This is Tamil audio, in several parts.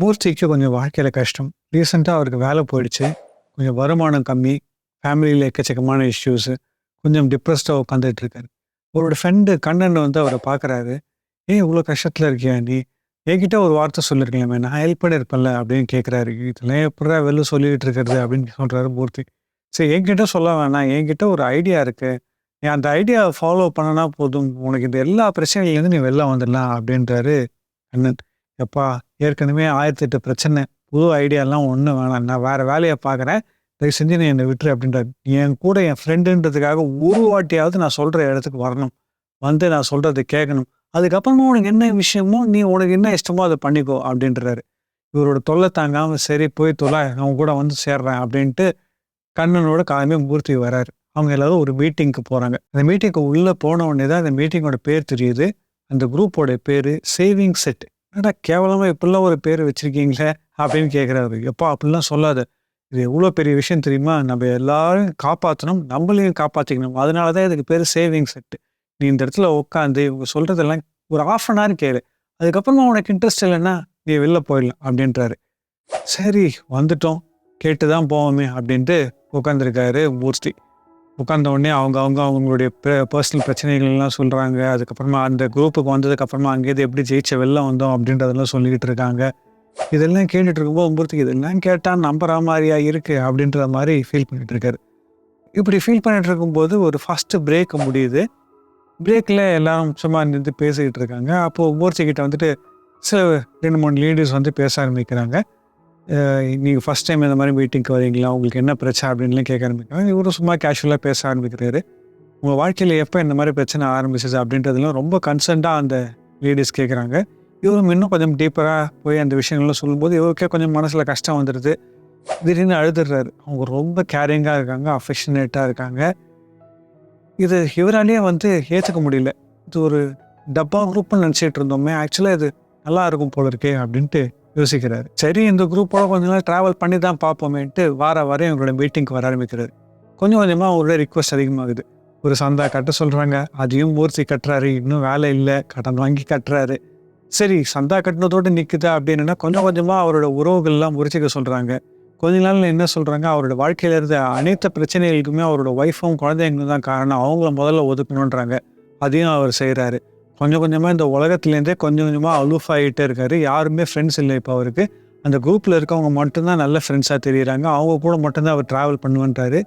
மூர்த்திக்கு கொஞ்சம் வாழ்க்கையில் கஷ்டம். ரீசெண்டாக அவருக்கு வேலை போயிடுச்சு. கொஞ்சம் வருமானம் கம்மி ஃபேமிலியில் எக்கச்சக்கமான இஷ்யூஸு கொஞ்சம் டிப்ரெஸ்டாக உட்காந்துட்டு இருக்காரு. அவரோட ஃப்ரெண்டு கண்ணன் வந்து அவரை பார்க்குறாரு ஏன் இவ்வளோ கஷ்டத்தில் இருக்கியா நீ? என்கிட்ட ஒரு வார்த்தை சொல்லியிருக்கலாமே நான் ஹெல்ப் பண்ணியிருப்பேன்ல அப்படின்னு கேட்குறாரு இதெல்லாம் எப்படா வெளில சொல்லிக்கிட்டு இருக்கிறது? அப்படின்னு சொல்கிறாரு மூர்த்தி. சரி என்கிட்ட சொல்ல வேணாம். என்கிட்ட ஒரு ஐடியா இருக்குது நீ அந்த ஐடியாவை ஃபாலோ பண்ணனா போதும். உனக்கு இந்த எல்லா பிரச்சனையிலேருந்து நீ வெளில வந்துடலாம் அப்படின்றாரு கண்ணன். எப்பா ஏற்கனவே ஆயிரத்தி எட்டு பிரச்சனை புது ஐடியாலாம் ஒன்றும் வேணாம். நான் வேறு வேலையை பார்க்குறேன். தயவு செஞ்சு நீ என்னை விட்டுரு அப்படின்றாரு என் கூட என் ஃப்ரெண்டுன்றதுக்காக ஒரு வாட்டியாவது நான் சொல்கிற இடத்துக்கு வரணும். வந்து நான் சொல்கிறத கேட்கணும். அதுக்கப்புறமா உனக்கு என்ன விஷயமோ நீ உனக்கு என்ன இஷ்டமோ அதை பண்ணிக்கோ அப்படின்றாரு. இவரோட தொல்லை தாங்காமல் சரி போய் தொலை அவன் கூட வந்து சேர்றேன் அப்படின்ட்டு கண்ணனோட காலமே மூர்த்தி வராரு. அவங்க எல்லாரும் ஒரு மீட்டிங்க்கு போகிறாங்க அந்த மீட்டிங்க்கு உள்ளே போன உடனே தான் அந்த மீட்டிங்கோட பேர் தெரியுது. அந்த குரூப்போட பேர் சேவிங் செட் என்னடா கேவலமாக இப்படிலாம் ஒரு பேர் வச்சுருக்கீங்களே அப்படின்னு கேட்குறாரு எப்பா அப்படிலாம் சொல்லாது. இது எவ்வளோ பெரிய விஷயம் தெரியுமா? நம்ம எல்லாரும் காப்பாற்றணும் நம்மளையும் காப்பாற்றிக்கணும் அதனால தான் இதுக்கு பேர் சேவிங் செட்டு நீ இந்த இடத்துல உட்காந்து இவங்க சொல்கிறதெல்லாம் ஒரு ஆஃப் அன் ஹவர் கேளு. அதுக்கப்புறமா உனக்கு இன்ட்ரெஸ்ட் இல்லைன்னா நீ வெளில போயிடலாம் அப்படின்றாரு. சரி வந்துட்டோம். கேட்டு தான் போவோமே அப்படின்ட்டு உட்காந்துருக்காரு மூர்த்தி. உட்கார்ந்த உடனே அவங்க அவங்க அவங்களுடைய பர்சனல் பிரச்சனைகள்லாம் சொல்கிறாங்க அதுக்கப்புறமா அந்த குரூப்புக்கு வந்ததுக்கப்புறமா அங்கேயிருந்து எப்படி ஜெயிச்ச வெளில வந்தோம் அப்படின்றதெல்லாம் சொல்லிக்கிட்டு இருக்காங்க. இதெல்லாம் கேட்டுட்டு இருக்கும்போது மூர்த்திக்கு இதெல்லாம் கேட்டால் நம்புற மாதிரியா இருக்குது அப்படின்ற மாதிரி ஃபீல் பண்ணிகிட்டு இருக்காரு. இப்படி ஃபீல் பண்ணிட்டு இருக்கும்போது ஒரு ஃபஸ்ட்டு பிரேக் முடியுது. பிரேக்கில் எல்லாரும் சும்மா நின்று பேசிக்கிட்டு இருக்காங்க. அப்போது மூர்த்தி வந்துட்டு சில ரெண்டு மூணு லேடிஸ் வந்து பேச ஆரம்பிக்கிறாங்க. நீங்கள் ஃபஸ்ட் டைம் இந்த மாதிரி மீட்டிங்க்கு வரீங்களா உங்களுக்கு என்ன பிரச்சனை அப்படின்லாம் கேட்க ஆரம்பிக்கிறாங்க. இவரும் சும்மா கேஷுவலாக பேச ஆரம்பிக்கிறாரு. உங்கள் வாழ்க்கையில் எப்போ இந்த மாதிரி பிரச்சனை ஆரம்பிச்சிச்சு அப்படின்றதுலாம் ரொம்ப கன்சர்ன்டாக அந்த லேடிஸ் கேட்குறாங்க இவரும் இன்னும் கொஞ்சம் டீப்பராக போய் அந்த விஷயங்கள்லாம் சொல்லும்போது இவருக்கே கொஞ்சம் மனசில் கஷ்டம் வந்துடுது திடீர்னு அழுதுடுறாரு அவங்க ரொம்ப கேரிங்காக இருக்காங்க அஃபெக்ஷனேட்டாக இருக்காங்க. இது இவராலேயே வந்து ஏற்றுக்க முடியல. இது ஒரு டப்பா குரூப்னு நினச்சிட்டு இருந்தோமே. ஆக்சுவலாக இது நல்லா இருக்கும் போல இருக்கே அப்படின்ட்டு யோசிக்கிறாரு. சரி இந்த குரூப்போட கொஞ்ச நாள் ட்ராவல் பண்ணி தான் பார்ப்போமேன்ட்டு வார வாரம் இவங்களோட மீட்டிங்க்கு வர ஆரம்பிக்கிறாரு. கொஞ்சம் கொஞ்சமாக அவங்களோட ரிக்வஸ்ட் அதிகமாகுது. ஒரு சந்தா கட்ட சொல்கிறாங்க அதையும் மூர்த்தி கட்டுறாரு. இன்னும் வேலை இல்லை. கடன் வாங்கி கட்டுறாரு. சரி சந்தா கட்டினதோடு நிற்குதா அப்படின்னா கொஞ்சம் கொஞ்சமாக அவரோட உறவுகள்லாம் முறிச்சிக்க சொல்கிறாங்க கொஞ்ச நாள் என்ன சொல்கிறாங்க அவரோட வாழ்க்கையில் இருந்த அனைத்து பிரச்சனைகளுக்குமே அவரோட ஒய்ஃபும் குழந்தைங்களும் தான் காரணம். அவங்கள முதல்ல ஒதுக்கணுன்றாங்க அதையும் அவர் செய்கிறாரு கொஞ்சம் கொஞ்சமாக இந்த உலகத்துலேருந்தே கொஞ்சம் கொஞ்சமாக அலூஃப் ஆகிட்டே இருக்காரு. யாருமே ஃப்ரெண்ட்ஸ் இல்லை இப்போ அவருக்கு. அந்த குரூப்பில் இருக்கவங்க மட்டும்தான் நல்ல ஃப்ரெண்ட்ஸாக தெரியுறாங்க. அவங்க கூட மட்டும்தான் அவர் ட்ராவல் பண்ணுவேன்றாரு.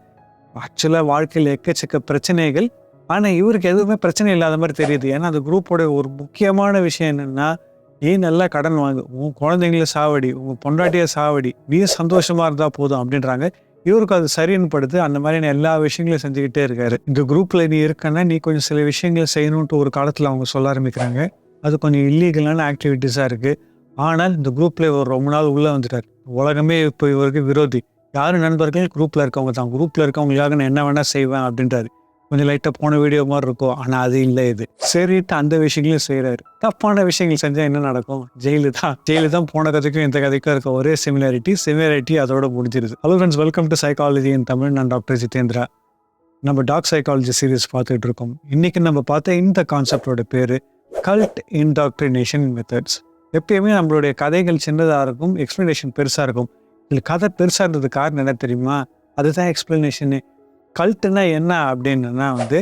ஆக்சுவலாக வாழ்க்கையில் எக்கச்சக்க பிரச்சனைகள். ஆனால் இவருக்கு எதுவுமே பிரச்சனை இல்லாத மாதிரி தெரியுது. ஏன்னா அந்த குரூப்போட ஒரு முக்கியமான விஷயம் என்னென்னா நீ நல்லா கடன் வாங்கு. உன் குழந்தைங்கள சாவடி. உன் பொண்டாட்டிய சாவடி. நீ சந்தோஷமாக இருந்தால் போதும் அப்படின்றாங்க. இவருக்கு அது சரின்னு படுத்து அந்த மாதிரியான எல்லா விஷயங்களையும் செஞ்சுக்கிட்டே இருக்காரு. இந்த குரூப்பில் நீ இருக்கன்னா நீ கொஞ்சம் சில விஷயங்களை செய்யணுன்ட்டு ஒரு காலத்தில் அவங்க சொல்ல ஆரம்பிக்கிறாங்க. அது கொஞ்சம் இல்லீகலான ஆக்டிவிட்டீஸாக இருக்குது ஆனால் இந்த குரூப்பில் இவர் ரொம்ப நாள் உள்ளே வந்துட்டார். உலகமே இப்போ இவருக்கு விரோதி. யார் நண்பர்கள்? குரூப்பில் இருக்கவங்க தான். குரூப்பில் இருக்கவங்களுக்காக நான் என்ன வேணால் செய்வேன் அப்படின்றாரு. கொஞ்சம் லைட்டாக போன வீடியோ மாதிரி இருக்கும். ஆனால் அது இல்லை இது. சரிட்டு அந்த விஷயங்களையும் செய்கிறாரு தப்பான விஷயங்கள் செஞ்சால் என்ன நடக்கும்? ஜெயிலு தான் ஜெயிலு தான் போன கதைக்கும் இந்த கதைக்கும் இருக்க ஒரே சிமிலாரிட்டி சிமிலாரிட்டி அதோட முடிஞ்சிருது. Hello friends welcome to psychology in Tamil. நான் டாக்டர் ஜிதேந்திரா. நம்ம டாக் சைக்காலஜி சீரிஸ் பார்த்துட்டு இருக்கோம். இன்னைக்கு நம்ம பார்த்த இந்த கான்செப்டோட பேர் கல்ட் இன்டாக்ட்ரினேஷன் மெத்தட்ஸ் எப்பயுமே நம்மளுடைய கதைகள் சின்னதாக இருக்கும் எக்ஸ்ப்ளனேஷன் பெருசாக இருக்கும். இதில் கதை பெருசாக இருந்தது காரணம் என்ன தெரியுமா? அதுதான் எக்ஸ்ப்ளனேஷனு கல்ட்டுனா என்ன அப்படின்னா வந்து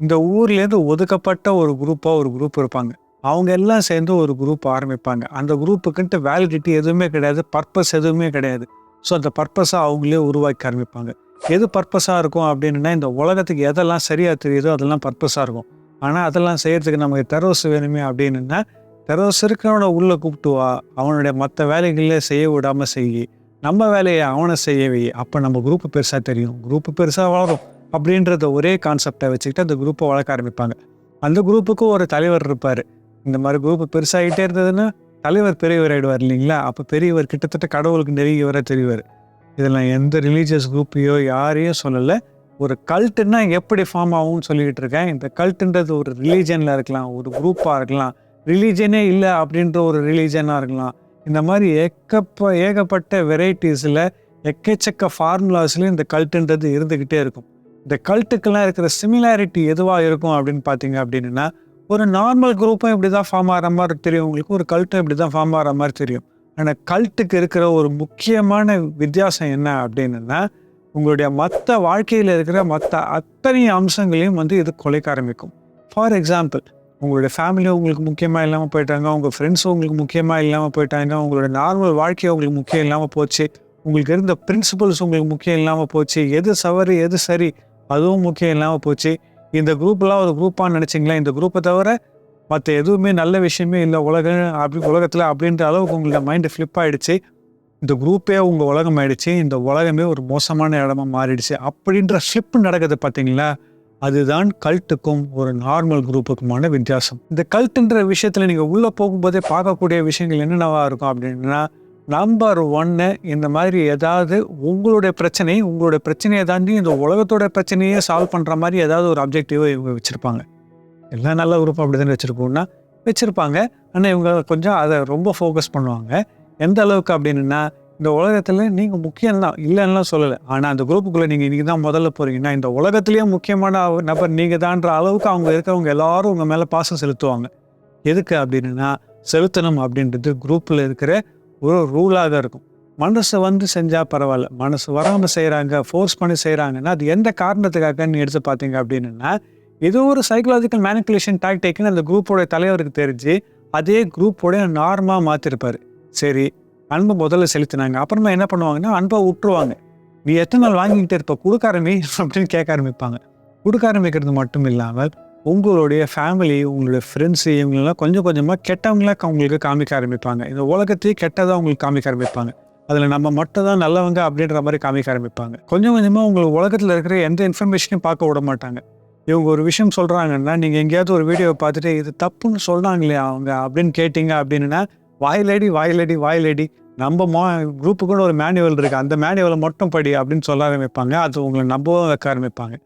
இந்த ஊர்லேருந்து ஒதுக்கப்பட்ட ஒரு குரூப்பாக ஒரு குரூப் இருப்பாங்க. அவங்க எல்லாம் சேர்ந்து ஒரு குரூப் ஆரம்பிப்பாங்க. அந்த குரூப்புக்குன்ட்டு வேலிடிட்டி எதுவுமே கிடையாது பர்பஸ் எதுவுமே கிடையாது. ஸோ அந்த பர்பஸாக அவங்களே உருவாக்கி ஆரம்பிப்பாங்க. எது பர்பஸாக இருக்கும் அப்படின்னா இந்த உலகத்துக்கு எதெல்லாம் சரியாக தெரியுதோ அதெல்லாம் பர்பஸாக இருக்கும். ஆனால் அதெல்லாம் செய்கிறதுக்கு நமக்கு டெரோஸ் வேணுமே அப்படின்னா டெரோஸ் இருக்கிறவனை உள்ளே கூப்பிட்டு வா. அவனுடைய மற்ற வேலைகளே செய்ய விடாமல் செய்யி. நம்ம வேலையை அவனை செய்யவே அப்போ நம்ம குரூப்பு பெருசாக தெரியும். குரூப்பு பெருசாக வளரும். அப்படின்றத ஒரே கான்செப்டை வச்சுக்கிட்டு அந்த குரூப்பை வளர்க்க ஆரம்பிப்பாங்க. அந்த குரூப்புக்கும் ஒரு தலைவர் இருப்பார். இந்த மாதிரி குரூப்பு பெருசாகிட்டே இருந்ததுன்னா தலைவர் பெரியவர் ஆகிடுவார் இல்லைங்களா? அப்போ பெரியவர் கிட்டத்தட்ட கடவுளுக்கு நெருங்கியவராக தெரிவார். இதில் நான் எந்த ரிலீஜியஸ் குரூப்பையோ யாரையும் சொல்லலை. ஒரு கல்ட்டுன்னா எப்படி ஃபார்ம் ஆகும்னு சொல்லிக்கிட்டு இருக்கேன். இந்த கல்ட்டுன்றது ஒரு ரிலீஜனில் இருக்கலாம். ஒரு குரூப்பாக இருக்கலாம். ரிலீஜனே இல்லை அப்படின்ற ஒரு ரிலீஜனாக இருக்கலாம். இந்த மாதிரி ஏக்கப்ப ஏகப்பட்ட வெரைட்டிஸில் எக்கச்சக்க ஃபார்முலாஸ்லையும் இந்த கல்ட்டுன்றது இருந்துக்கிட்டே இருக்கும். இந்த கல்ட்டுக்கெல்லாம் இருக்கிற சிமிலாரிட்டி எதுவாக இருக்கும் அப்படின்னு பார்த்தீங்க அப்படின்னா ஒரு நார்மல் குரூப்பும் இப்படி தான் ஃபார்ம் ஆகிற மாதிரி தெரியும். உங்களுக்கு ஒரு கல்ட்டும் இப்படி தான் ஃபார்ம் ஆகிற மாதிரி தெரியும். ஆனால் கல்ட்டுக்கு இருக்கிற ஒரு முக்கியமான வித்தியாசம் என்ன அப்படின்னா உங்களுடைய மற்ற வாழ்க்கையில் இருக்கிற மற்ற அத்தனை அம்சங்களையும் வந்து இது குலைக்க ஆரம்பிக்கும். ஃபார் எக்ஸாம்பிள் உங்களுடைய ஃபேமிலி உங்களுக்கு முக்கியமாக இல்லாமல் போயிட்டாங்க உங்கள் ஃப்ரெண்ட்ஸும் உங்களுக்கு முக்கியமாக இல்லாமல் போயிட்டாங்க உங்களோட நார்மல் வாழ்க்கை உங்களுக்கு முக்கியம் இல்லாமல் போச்சு. உங்களுக்கு இருந்த பிரின்சிபல்ஸ் உங்களுக்கு முக்கியம் இல்லாமல் போச்சு. எது சவறு எது சரி அதுவும் முக்கியம் இல்லாமல் போச்சு. இந்த குரூப்லாம் ஒரு குரூப்பாக நினச்சிங்களா? இந்த குரூப்பை தவிர மற்ற எதுவுமே நல்ல விஷயமே இல்லை. உலகம் அப்படி உலகத்தில் அப்படின்ற அளவுக்கு உங்களோட மைண்டு ஃப்ளிப் ஆகிடுச்சு இந்த குரூப்பே உங்கள் உலகம் ஆயிடுச்சு. இந்த உலகமே ஒரு மோசமான இடமா மாறிடுச்சு. அப்படின்ற ஃப்ளிப் நடக்குது பார்த்தீங்களா அதுதான் கல்ட்டுக்கும் ஒரு நார்மல் குரூப்புக்குமான வித்தியாசம். இந்த கல்ட்டுன்ற விஷயத்தில் நீங்கள் உள்ளே போகும்போதே பார்க்கக்கூடிய விஷயங்கள் என்னென்னவா இருக்கும் அப்படின்னா நம்பர் ஒன்று இந்த மாதிரி ஏதாவது உங்களுடைய பிரச்சனை உங்களுடைய பிரச்சனையை தாண்டி இந்த உலகத்தோட பிரச்சனையே சால்வ் பண்ணுற மாதிரி ஏதாவது ஒரு அப்ஜெக்டிவை இவங்க வச்சுருப்பாங்க. எல்லா நல்ல குரூப் அப்படி தானே வச்சுருக்கோம்னா வச்சுருப்பாங்க. ஆனால் இவங்க கொஞ்சம் அதை ரொம்ப ஃபோக்கஸ் பண்ணுவாங்க. எந்த அளவுக்கு அப்படின்னா இந்த உலகத்தில் நீங்கள் முக்கியம் தான் இல்லைன்னா சொல்லலை. ஆனால் அந்த குரூப்புக்குள்ளே நீங்கள் இன்றைக்கி தான் முதல்ல போகிறீங்கன்னா இந்த உலகத்துலேயே முக்கியமான நபர் நீங்கள் தான்ற அளவுக்கு அவங்க இருக்கிறவங்க எல்லாரும் உங்கள் மேலே பாசம் செலுத்துவாங்க. எதுக்கு அப்படின்னா செலுத்தணும் அப்படின்றது குரூப்பில் இருக்கிற ஒரு ரூலாக தான் இருக்கும். மனசு வந்து செஞ்சால் பரவாயில்ல. மனசு வராமல் செய்கிறாங்க ஃபோர்ஸ் பண்ணி செய்கிறாங்கன்னா அது எந்த காரணத்துக்காகன்னு எடுத்து பார்த்தீங்க அப்படின்னா ஏதோ ஒரு சைக்கலாஜிக்கல் மேனிப்புலேஷன் டாக்டிக்னு அந்த குரூப்போட தலைவருக்கு தெரிஞ்சு அதே குரூப்போடைய நார்மாக மாற்றிருப்பார் சரி அன்பை முதல்ல செலுத்தினாங்க. அப்புறமா என்ன பண்ணுவாங்கன்னா அன்பை விட்டுருவாங்க. நீ எத்தனை நாள் வாங்கிக்கிட்டே இருப்ப? கொடுக்க ஆரம்பி அப்படின்னு கேட்க ஆரம்பிப்பாங்க. கொடுக்க ஆரம்பிக்கிறது மட்டும் இல்லாமல் உங்களுடைய ஃபேமிலி உங்களுடைய ஃப்ரெண்ட்ஸு இவங்களெல்லாம் கொஞ்சம் கொஞ்சமாக கெட்டவங்களாக அவங்களுக்கு காமிக்க ஆரம்பிப்பாங்க. இந்த உலகத்தையே கெட்டதாக அவங்களுக்கு காமிக்க ஆரம்பிப்பாங்க. அதில் நம்ம மட்டும் தான் நல்லவங்க அப்படின்ற மாதிரி காமிக்க ஆரம்பிப்பாங்க. கொஞ்சம் கொஞ்சமாக உங்களுக்கு உலகத்தில் இருக்கிற எந்த இன்ஃபர்மேஷனையும் பார்க்க விட மாட்டாங்க. இவங்க ஒரு விஷயம் சொல்கிறாங்கன்னா நீங்கள் எங்கேயாவது ஒரு வீடியோவை பார்த்துட்டு இது தப்புன்னு சொல்கிறாங்களே அவங்க? அப்படின்னு கேட்டிங்க அப்படின்னா வாயிலடி வாயிலடி வாயிலடி நம்ம மா குரூப்புக்குன்னு ஒரு மேனுவல் இருக்குது அந்த மேனுவலை மட்டும் படி அப்படின்னு சொல்ல ஆரம்பிப்பாங்க. அது உங்களை நம்பவும் வைக்க ஆரம்பிப்பாங்க.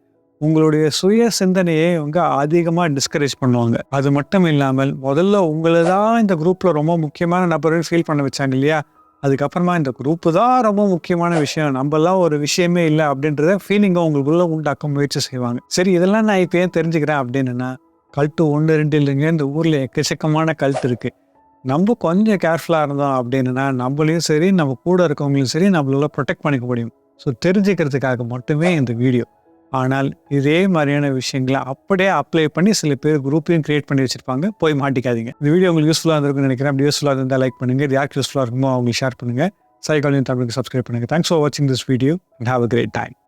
உங்களுடைய சுய சிந்தனையை அவங்க அதிகமாக டிஸ்கரேஜ் பண்ணுவாங்க. அது மட்டும் இல்லாமல் முதல்ல உங்களை தான் இந்த குரூப்பில் ரொம்ப முக்கியமான நபர்கள் ஃபீல் பண்ண வச்சாங்க இல்லையா? அதுக்கப்புறமா இந்த குரூப்பு தான் ரொம்ப முக்கியமான விஷயம். நம்மலாம் ஒரு விஷயமே இல்லை அப்படின்றத ஃபீலிங்கை உங்களுக்குள்ள உண்டாக்க முயற்சி செய்வாங்க. சரி இதெல்லாம் நான் இப்போ ஏன் தெரிஞ்சுக்கிறேன் அப்படின்னா கல்ட்டு ஒன்று ரெண்டு இல்லைங்க. இந்த ஊரில் எக்கச்சக்கமான கல்ட்டு இருக்குது நம்ம கொஞ்சம் கேர்ஃபுல்லாக இருந்தோம் அப்படின்னா நம்மளையும் சரி நம்ம கூட இருக்கவங்களையும் சரி நம்மளால ப்ரொடெக்ட் பண்ணிக்க முடியும். ஸோ தெரிஞ்சுக்கிறதுக்காக மட்டுமே இந்த வீடியோ ஆனால் இதே மாதிரியான விஷயங்களை அப்படியே அப்ளை பண்ணி சில பேர் குரூப்பையும் கிரியேட் பண்ணி வச்சிருப்பாங்க. போய் மாட்டிக்காதீங்க. இந்த வீடியோ உங்களுக்கு யூஸ்ஃபுல்லாக இருந்திருக்குன்னு நினைக்கிறேன். அப்படி யூஸ்ஃபுல்லாக இருந்தால் லைக் பண்ணுங்கள் இது யாருக்கு யூஸ்ஃபுல்லாக இருக்குமோ அவங்களுக்கு ஷேர் பண்ணுங்கள் சைக்காலஜி தமிழுக்கு சப்ஸ்கிரைப் பண்ணுங்கள் தேங்க்ஸ் ஃபார் வாட்சிங் this video and have a great time